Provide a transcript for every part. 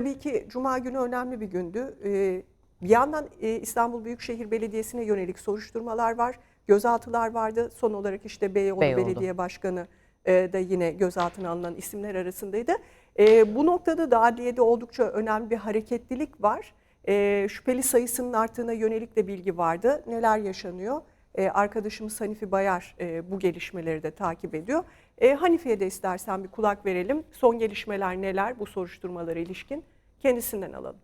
Tabii ki Cuma günü önemli bir gündü. Ee, Bir yandan e, İstanbul Büyükşehir Belediyesi'ne yönelik soruşturmalar var. Gözaltılar vardı. Son olarak işte Beyoğlu, Beyoğlu. Belediye Başkanı e, da yine gözaltına alınan isimler arasındaydı. E, Bu noktada da adliyede oldukça önemli bir hareketlilik var. E, Şüpheli sayısının arttığına yönelik de bilgi vardı. Neler yaşanıyor? E, Arkadaşımız Hanifi Bayar e, bu gelişmeleri de takip ediyor. E, Hanifi'ye de istersen bir kulak verelim. Son gelişmeler neler bu soruşturmalara ilişkin? Kendisinden alalım.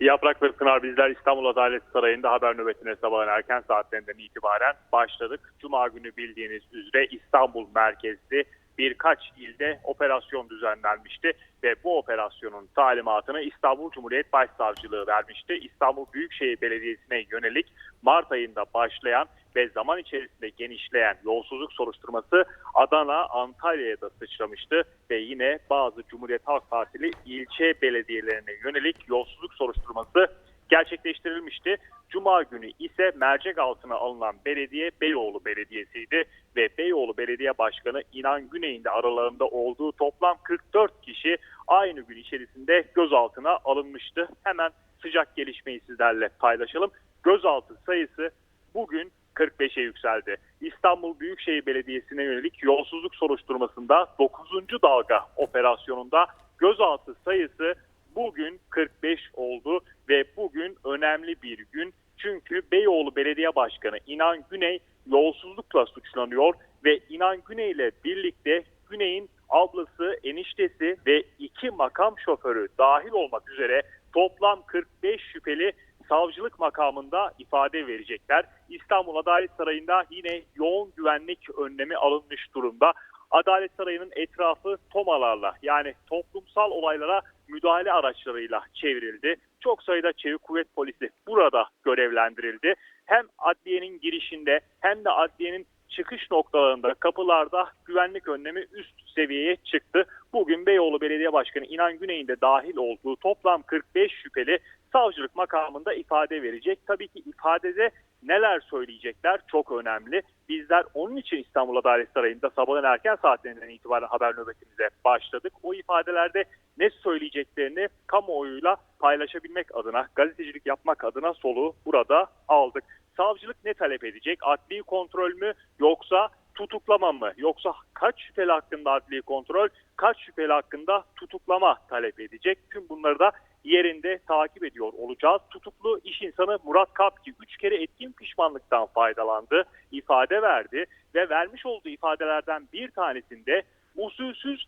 Yaprak ve Pınar bizler İstanbul Adalet Sarayı'nda haber nöbetine sabahın erken saatlerinden itibaren başladık. Cuma günü bildiğiniz üzere İstanbul merkezli birkaç ilde operasyon düzenlenmişti ve bu operasyonun talimatını İstanbul Cumhuriyet Başsavcılığı vermişti. İstanbul Büyükşehir Belediyesi'ne yönelik Mart ayında başlayan ve zaman içerisinde genişleyen yolsuzluk soruşturması Adana, Antalya'ya da sıçramıştı ve yine bazı Cumhuriyet Halk Partili ilçe belediyelerine yönelik yolsuzluk soruşturması gerçekleştirilmişti. Cuma günü ise mercek altına alınan belediye Beyoğlu Belediyesi'ydi ve Beyoğlu Belediye Başkanı İnan Güney'in de aralarında olduğu toplam 44 kişi aynı gün içerisinde gözaltına alınmıştı. Hemen sıcak gelişmeyi sizlerle paylaşalım. Gözaltı sayısı bugün 45'e yükseldi. İstanbul Büyükşehir Belediyesi'ne yönelik yolsuzluk soruşturmasında 9. dalga operasyonunda gözaltı sayısı bugün 45 oldu ve bugün önemli bir gün. Çünkü Beyoğlu Belediye Başkanı İnan Güney yolsuzlukla suçlanıyor ve İnan Güney ile birlikte Güney'in ablası, eniştesi ve iki makam şoförü dahil olmak üzere toplam 45 şüpheli savcılık makamında ifade verecekler. İstanbul Adalet Sarayı'nda yine yoğun güvenlik önlemi alınmış durumda. Adalet Sarayı'nın etrafı tomalarla yani toplumsal olaylara müdahale araçlarıyla çevrildi. Çok sayıda çevik kuvvet polisi burada görevlendirildi. Hem adliyenin girişinde hem de adliyenin çıkış noktalarında, kapılarda güvenlik önlemi üst seviyeye çıktı. Bugün Beyoğlu Belediye Başkanı İnan Güney'in de dahil olduğu toplam 45 şüpheli savcılık makamında ifade verecek. Tabii ki ifadede neler söyleyecekler çok önemli. Bizler onun için İstanbul Adalet Sarayı'nda sabahın erken saatlerinden itibaren haber nöbetimize başladık. O ifadelerde ne söyleyeceklerini kamuoyuyla paylaşabilmek adına, gazetecilik yapmak adına soluğu burada aldık. Savcılık ne talep edecek? Adli kontrol mü yoksa tutuklama mı? Yoksa kaç şüpheli hakkında adli kontrol, kaç şüpheli hakkında tutuklama talep edecek? Tüm bunları da yerinde takip ediyor olacağız. Tutuklu iş insanı Murat Kapki 3 kere etkin pişmanlıktan faydalandı, ifade verdi ve vermiş olduğu ifadelerden bir tanesinde usulsüz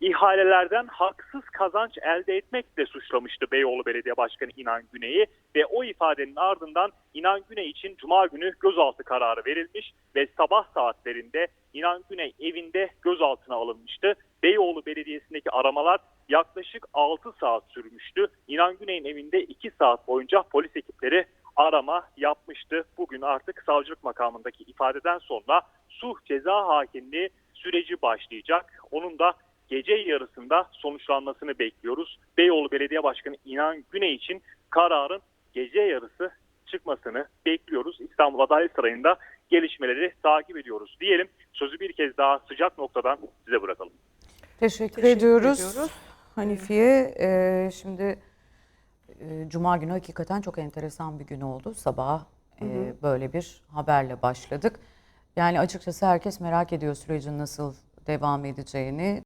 ihalelerden haksız kazanç elde etmekle suçlamıştı Beyoğlu Belediye Başkanı İnan Güney'i ve o ifadenin ardından İnan Güney için Cuma günü gözaltı kararı verilmiş ve sabah saatlerinde İnan Güney evinde gözaltına alınmıştı. Beyoğlu Belediyesi'ndeki aramalar yaklaşık 6 saat sürmüştü. İnan Güney'in evinde 2 saat boyunca polis ekipleri arama yapmıştı. Bugün artık savcılık makamındaki ifadeden sonra suh ceza hakimliği süreci başlayacak. Onun da gece yarısında sonuçlanmasını bekliyoruz. Beyoğlu Belediye Başkanı İnan Güney için kararın gece yarısı çıkmasını bekliyoruz. İstanbul Adalet Sarayı'nda gelişmeleri takip ediyoruz diyelim. Sözü bir kez daha sıcak noktadan size bırakalım. Teşekkür, Teşekkür ediyoruz. ediyoruz. Hanifiye e, şimdi e, Cuma günü hakikaten çok enteresan bir gün oldu. Sabah e, böyle bir haberle başladık. Yani açıkçası herkes merak ediyor sürecin nasıl devam edeceğini.